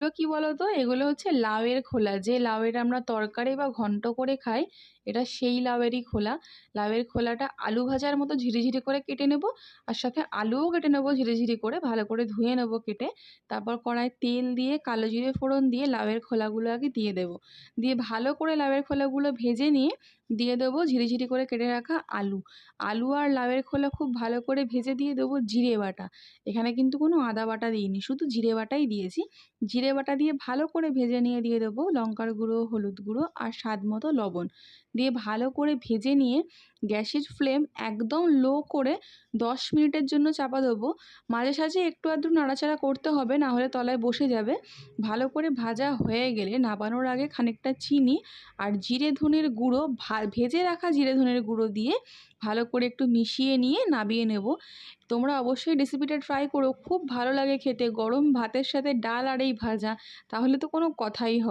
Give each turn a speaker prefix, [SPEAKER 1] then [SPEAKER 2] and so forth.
[SPEAKER 1] এগুলো কী বলো তো এগুলো হচ্ছে লাউয়ের খোলা। যে লাউয়ের আমরা তরকারি বা ঘন্ট করে খাই, এটা সেই লাউয়েরই খোলা। লাউয়ের খোলাটা আলু ভাজার মতো ঝিরিঝিরি করে কেটে নেব, আর সাথে আলুও কেটে নেব ঝিরিঝিরি করে, ভালো করে ধুয়ে নেব কেটে। তারপর কড়ায় তেল দিয়ে, কালো জিরে ফোড়ন দিয়ে লাউয়ের খোলাগুলো আগে দিয়ে দেবো। দিয়ে ভালো করে লাউয়ের খোলাগুলো ভেজে নিয়ে দিয়ে দেবো ঝিরিঝিরি করে কেটে রাখা আলু। আলু আর লাউয়ের খোলা খুব ভালো করে ভেজে দিয়ে দেবো জিরে বাটা। এখানে কিন্তু কোনো আদা বাটা দিইনি, শুধু জিরে বাটাই দিয়েছি। জিরে বাটা দিয়ে ভালো করে ভেজে নিয়ে দিয়ে দেবো লঙ্কার গুঁড়ো, হলুদ গুঁড়ো আর স্বাদ মতো লবণ। দিয়ে ভালো করে ভেজে নিয়ে গ্যাসের ফ্লেম একদম লো করে দশ মিনিটের জন্য চাপা দেবো। মাঝে সাঝে একটু আধটু নাড়াচাড়া করতে হবে, না হলে তলায় বসে যাবে। ভালো করে ভাজা হয়ে গেলে নাবানোর আগে খানিকটা চিনি আর জিরে ধনের গুঁড়ো ভেজে রাখা জিরে ধনের গুঁড়ো দিয়ে ভালো করে একটু মিশিয়ে নিয়ে নাবিয়ে নেব। তোমরা অবশ্যই রেসিপিটা ট্রাই করো। খুব ভালো লাগে খেতে। গরম ভাতের সাথে ডাল আর এই ভাজা, তাহলে তো কোনো কথাই হবে